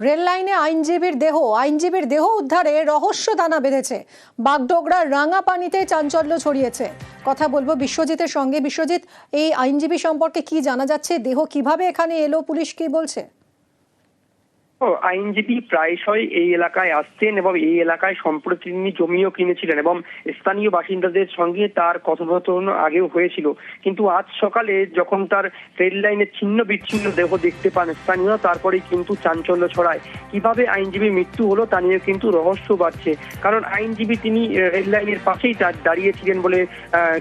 Rail লাইনে আইনজীবীর দেহ আইনজীবীর দেহ উদ্ধারে রহস্য দানা বেঁধেছে। বাগডোগরা রাঙা পানিতে চাঞ্চল্য ছড়িয়েছে। কথা বলব বিশ্বজিতের সঙ্গে। বিশ্বজিৎ, এই আইনজীবী সম্পর্কে কি জানা যাচ্ছে? দেহ কীভাবে এখানে এলো? পুলিশ কি বলছে? আইনজীবী প্রায়শই এই এলাকায় আসতেন এবং এই এলাকায় সম্প্রতি তিনি জমিও কিনেছিলেন এবং স্থানীয় বাসিন্দাদের সঙ্গে তার কথোপকথন আগেও হয়েছিল। কিন্তু আজ সকালে যখন তার রেল লাইনের ছিন্ন বিচ্ছিন্ন দেহ দেখতে পান স্থানীয় তারপরেই কিন্তু চাঞ্চল্য ছড়ায়। কীভাবে আইনজীবী মৃত্যু হলো তা নিয়ে কিন্তু রহস্য বাড়ছে। কারণ আইনজীবী তিনি রেল লাইনের পাশেই তার দাঁড়িয়েছিলেন বলে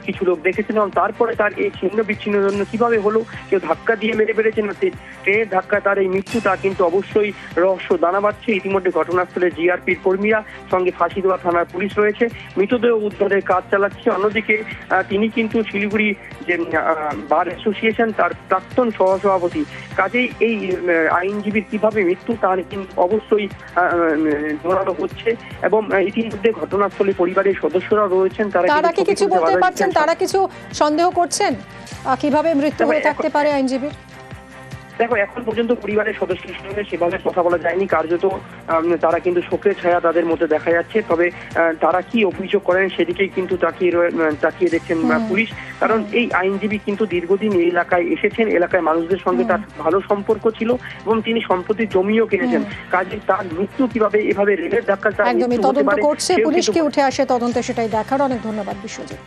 কিছু লোক দেখেছেন এবং তারপরে তার এই ছিন্ন বিচ্ছিন্ন জন্য কীভাবে হলো, কেউ ধাক্কা দিয়ে মেরে ফেলেছেন? ট্রেনের ধাক্কা তার এই মৃত্যু, তা কিন্তু অবশ্যই রহস্য দানা বাঁধছে। ইতিমধ্যে ঘটনাস্থলে জিআরপির কর্মীরা সঙ্গে ফাঁসি দেওয়া থানার পুলিশ রয়েছে। মৃতদেহ উদ্ধারের কাজ চালাচ্ছে। অন্যদিকে তিনি কিন্তু শিলিগুড়ি যে বার অ্যাসোসিয়েশন তার প্রাক্তন সহসভাপতি। কাজেই এই আইনজীবীর কীভাবে মৃত্যু তার কিন্তু অবশ্যই আহ, হচ্ছে। এবং ইতিমধ্যে ঘটনাস্থলে পরিবারের সদস্যরা রয়েছেন। তারা তারা কি কিছু বলতে পারছেন? তারা কিছু সন্দেহ করছেন? কীভাবে মৃত্যু হয়ে থাকতে পারে আইনজীবীর? দেখো এখন পর্যন্ত পরিবারের সদস্যের সঙ্গে সেভাবে কথা বলা যায়নি। কার্যত তারা কিন্তু শোকের ছায়া তাদের মধ্যে দেখা যাচ্ছে। তবে তারা কি অভিযোগ করেন সেদিকেই কিন্তু তাকিয়ে তাকিয়ে দেখছেন পুলিশ। কারণ এই আইনজীবী কিন্তু দীর্ঘদিন এই এলাকায় এসেছেন। এলাকায় মানুষদের সঙ্গে তার ভালো সম্পর্ক ছিল এবং তিনি সম্প্রতি জমিও কিনেছেন। কাজে তার মৃত্যু কীভাবে এভাবে রেলের ধাক্কা তার একদমই মৃত্যু হতে তদন্ত পারে করছে পুলিশ কি উঠে আসে তদন্তে সেটাই দেখার। অনেক ধন্যবাদ বিশ্বজিৎ।